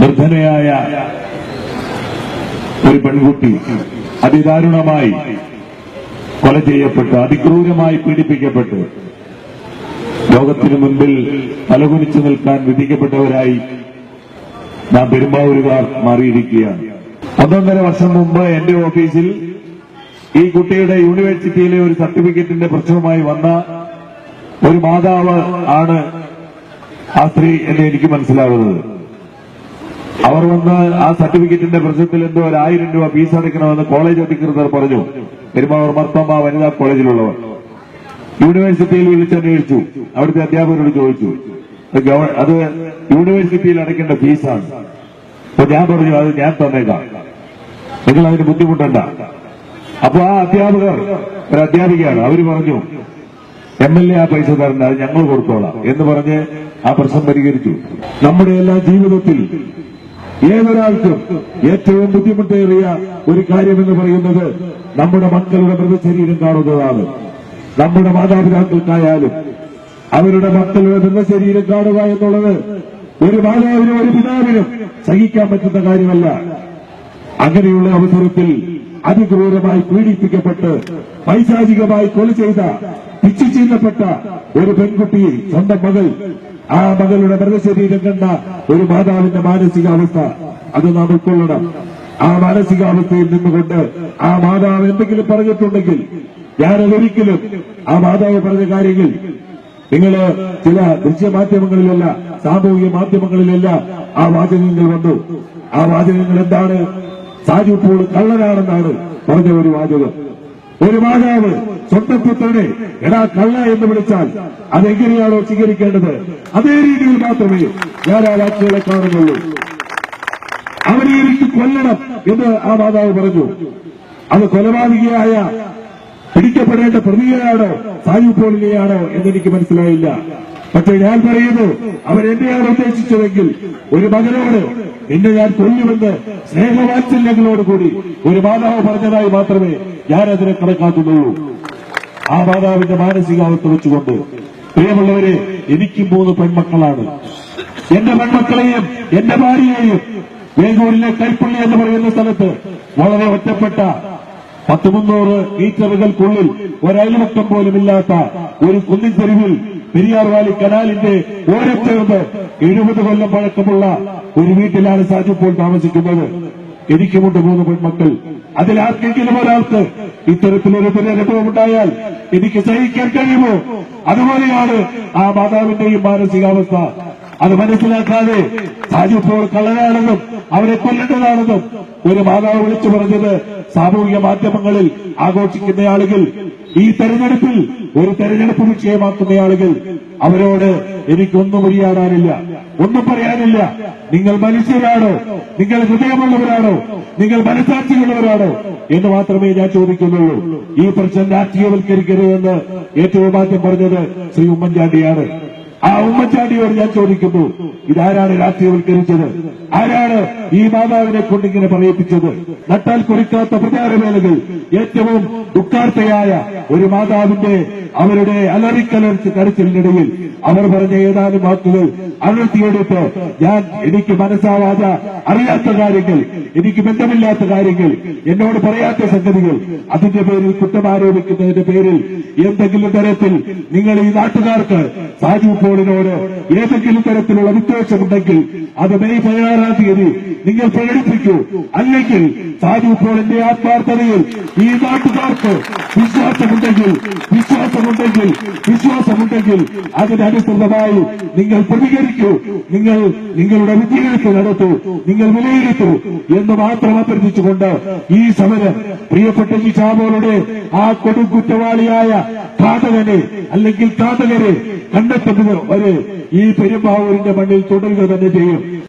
നിർധനയായ ഒരു പെൺകുട്ടി അതിദാരുണമായി കൊല ചെയ്യപ്പെട്ട് അതിക്രൂരമായി പീഡിപ്പിക്കപ്പെട്ട് ലോകത്തിനു മുൻപിൽ തലകുനിച്ചു നിൽക്കാൻ വിധിക്കപ്പെട്ടവരായി നാം പെരുമ്പാവൂരുകാർ മാറിയിരിക്കുകയാണ്. ഒന്നൊന്നര വർഷം മുമ്പ് എന്റെ ഓഫീസിൽ ഈ കുട്ടിയുടെ യൂണിവേഴ്സിറ്റിയിലെ ഒരു സർട്ടിഫിക്കറ്റിന്റെ പ്രശ്നവുമായി വന്ന ഒരു മാതാവ് ആണ് ആ സ്ത്രീ എന്ന് എനിക്ക് മനസ്സിലാകുന്നത് അവർ വന്ന് ആ സർട്ടിഫിക്കറ്റിന്റെ പ്രശ്നത്തിൽ എന്തോ ഒരു ആയിരം രൂപ ഫീസ് അടയ്ക്കണമെന്ന് കോളേജ് അധികൃതർ പറഞ്ഞു. പെരുമാവൂർ മർത്തമ്മ വനിതാ കോളേജിലുള്ളവർ. യൂണിവേഴ്സിറ്റിയിൽ വിളിച്ചന്വേഷിച്ചു അവിടുത്തെ അധ്യാപകരോട് ചോദിച്ചു. അത് യൂണിവേഴ്സിറ്റിയിൽ അടയ്ക്കേണ്ട ഫീസാണ്. അപ്പൊ ഞാൻ പറഞ്ഞു അത് ഞാൻ തന്നേക്കാം. നിങ്ങൾ അതിന് ബുദ്ധിമുട്ടണ്ട. അപ്പൊ ആ അധ്യാപകർ ഒരു അധ്യാപികയാണ് അവർ പറഞ്ഞു എം എൽ എ ആ പൈസ തരണ്ട അത് ഞങ്ങൾ കൊടുത്തോളാം എന്ന് പറഞ്ഞ് ആ പ്രശ്നം പരിഹരിച്ചു. നമ്മുടെ എല്ലാ ജീവിതത്തിൽ ഏതൊരാൾക്കും ഏറ്റവും ബുദ്ധിമുട്ടേറിയ ഒരു കാര്യമെന്ന് പറയുന്നത് നമ്മുടെ മക്കളുടെ മൃതശരീരം കാണുന്നതാണ്. നമ്മുടെ മാതാപിതാക്കൾക്കായാലും അവരുടെ മക്കളുടെ മൃതശരീരം കാണുക എന്നുള്ളത് ഒരു മാതാവിനും ഒരു പിതാവിനും സഹിക്കാൻ പറ്റുന്ന കാര്യമല്ല. അങ്ങനെയുള്ള അവസരത്തിൽ അതിക്രൂരമായി പീഡിപ്പിക്കപ്പെട്ട് പൈശാചികമായി കൊല ചെയ്ത പിച്ചു ചെയ്യപ്പെട്ട ഒരു പെൺകുട്ടിയെ സ്വന്തം മകൾ ആ മകളുടെ മൃതശരീരം കണ്ട ഒരു മാതാവിന്റെ മാനസികാവസ്ഥ അത് നാം ഉൾക്കൊള്ളണം. ആ മാനസികാവസ്ഥയിൽ നിന്നുകൊണ്ട് ആ മാതാവ് എന്തെങ്കിലും പറഞ്ഞിട്ടുണ്ടെങ്കിൽ ഞാനതൊരിക്കലും ആ മാതാവ് പറഞ്ഞ കാര്യങ്ങൾ നിങ്ങൾ ചില ദൃശ്യമാധ്യമങ്ങളിലല്ല സാമൂഹിക മാധ്യമങ്ങളിലല്ല ആ വാചകങ്ങൾ വന്നു. ആ വാചകങ്ങൾ എന്താണ്? സാജു പോൾ കള്ളനാണെന്നാണ് പറഞ്ഞ ഒരു വാചകം. ഒരു മാതാവ് സ്വന്തം പുത്രനെ എടാ കള്ള എന്ന് വിളിച്ചാൽ അതെങ്ങനെയാണോ സ്വീകരിക്കേണ്ടത്? അതേ രീതിയിൽ മാത്രമേ ഞാൻ ആ വാക്കുകളെ കാണുന്നുള്ളൂ. അവരെ എനിക്ക് കൊല്ലണം എന്ന് ആ മാതാവ് പറഞ്ഞു. അത് കൊലപാതകയായ പിടിക്കപ്പെടേണ്ട പ്രതികളാണോ സായു പോളിനെയാണോ എന്നെനിക്ക് മനസ്സിലായില്ല. പക്ഷെ ഞാൻ പറയുന്നു അവൻ എന്നെയാണ് ഉദ്ദേശിച്ചതെങ്കിൽ ഒരു മകനോട് നിന്നെ ഞാൻ കൊല്ലുമെന്ന് സ്നേഹവാത്സല്യങ്ങളോട് കൂടി ഒരു മാതാവ് പറഞ്ഞതായി മാത്രമേ ഞാൻ അതിനെ കണക്കാക്കുന്നുള്ളൂ. ആ മാതാവിന്റെ മാനസികാവസ്ഥ വെച്ചുകൊണ്ട് പ്രിയമുള്ളവരെ എനിക്ക് മൂന്ന് പെൺമക്കളാണ്. എന്റെ പെൺമക്കളെയും എന്റെ ഭാര്യയെയും വേഗൂരിലെ കൈപ്പള്ളി എന്ന് പറയുന്ന സ്ഥലത്ത് വളരെ ഒറ്റപ്പെട്ട പത്ത് മുന്നൂറ് മീറ്ററുകൾക്കുള്ളിൽ ഒരയൽവക്കം പോലുമില്ലാത്ത ഒരു കുന്നിൻ തെരുവിൽ പെരിയാർ വാലി കനാലിന്റെ ഓരത്തേർന്ന് എഴുപത് കൊല്ലം പഴക്കമുള്ള ഒരു വീട്ടിലാണ് സാജു ഇപ്പോൾ താമസിക്കുന്നത്. എനിക്കുമുണ്ട് മൂന്ന് പെൺമക്കൾ. അതിലാർക്കെങ്കിലും ഒരാൾക്ക് ഇത്തരത്തിലൊരു ദുരനുഭവം ഉണ്ടായാൽ എനിക്ക് സഹിക്കാൻ കഴിയുമോ? അതുപോലെയാണ് ആ മാതാവിന്റെയും മാനസികാവസ്ഥ. അത് മനസ്സിലാക്കാതെ സാജു ഇപ്പോൾ കള്ളനാണെന്നും അവരെ കൊല്ലേണ്ടതാണെന്നും ഒരു മാതാവ് വിളിച്ചു പറഞ്ഞത് സാമൂഹിക മാധ്യമങ്ങളിൽ ആഘോഷിക്കുന്ന ആളുകൾ ഈ തെരഞ്ഞെടുപ്പിൽ ഒരു തെരഞ്ഞെടുപ്പ് വിഷയമാക്കുന്ന ആളുകൾ അവരോട് എനിക്കൊന്നും ഉരിയാടാനില്ല. ഒന്നും പറയാനില്ല. നിങ്ങൾ മനുഷ്യരാണോ? നിങ്ങൾ ഹൃദയമുള്ളവരാണോ? നിങ്ങൾ മനസാക്ഷിയുള്ളവരാണോ എന്ന് മാത്രമേ ഞാൻ ചോദിക്കുന്നുള്ളൂ. ഈ പ്രശ്നം രാഷ്ട്രീയവൽക്കരിക്കരുതെന്ന് ഏറ്റവും ആദ്യം പറഞ്ഞത് ശ്രീ ഉമ്മൻചാണ്ടിയാണ്. ആ ഉമ്മൻചാണ്ടിയോട് ഞാൻ ചോദിക്കുന്നു ഇതാരാണ് രാഷ്ട്രീയവൽക്കരിച്ചത്? ആരാണ് ഈ മാതാവിനെ കൊണ്ടിങ്ങനെ പറയിപ്പിച്ചത്? നട്ടാൽ കുറിക്കാത്ത പ്രചാരവേലകൾ ഏറ്റവും ദുഃഖാർത്ഥയായ ഒരു മാതാവിന്റെ അവരുടെ അലറിക്കലർച്ച് കരച്ചിലിനിടയിൽ അവർ പറഞ്ഞ ഏതാനും വാക്കുകൾ അനർത്തിയെടുത്ത് ഞാൻ എനിക്ക് മനസ്സാവാത അറിയാത്ത കാര്യങ്ങൾ എനിക്ക് ബന്ധമില്ലാത്ത കാര്യങ്ങൾ എന്നോട് പറയാത്ത സംഗതികൾ അതിന്റെ പേരിൽ കുറ്റം ആരോപിക്കുന്നതിന്റെ പേരിൽ എന്തെങ്കിലും തരത്തിൽ നിങ്ങൾ ഈ നാട്ടുകാർക്ക് സാജു പോളിനോട് ഏതെങ്കിലും തരത്തിലുള്ള വിദ്വേഷമുണ്ടെങ്കിൽ അത് മെയ് പതിനാറാം തീയതി നിങ്ങൾ പ്രകടിപ്പിക്കൂ. അല്ലെങ്കിൽ സാജു പോളിന്റെ ആത്മാർത്ഥതയിൽ ഈ നാട്ടുകാർക്ക് വിശ്വാസമുണ്ടെങ്കിൽ വിശ്വാസമുണ്ടെങ്കിൽ വിശ്വാസമുണ്ടെങ്കിൽ അതിനനുസൃതമായി നിങ്ങൾ പ്രതികരിക്കൂ. നിങ്ങൾ നിങ്ങളുടെ വിദ്യാഭ്യാസം നടത്തൂ. നിങ്ങൾ വിലയിരുത്തൂ എന്ന് മാത്രം അഭ്യർത്ഥിച്ചുകൊണ്ട് ഈ സമരം പ്രിയപ്പെട്ട ജിഷാബോളുടെ ആ കൊടുക്കുറ്റവാളിയായ ഘാതകനെ അല്ലെങ്കിൽ ഘാതകരെ കണ്ടെത്തുന്നത് വരെ ഈ പെരുമ്പാവൂരിന്റെ മണ്ണിൽ തുടരുക തന്നെ ചെയ്യും.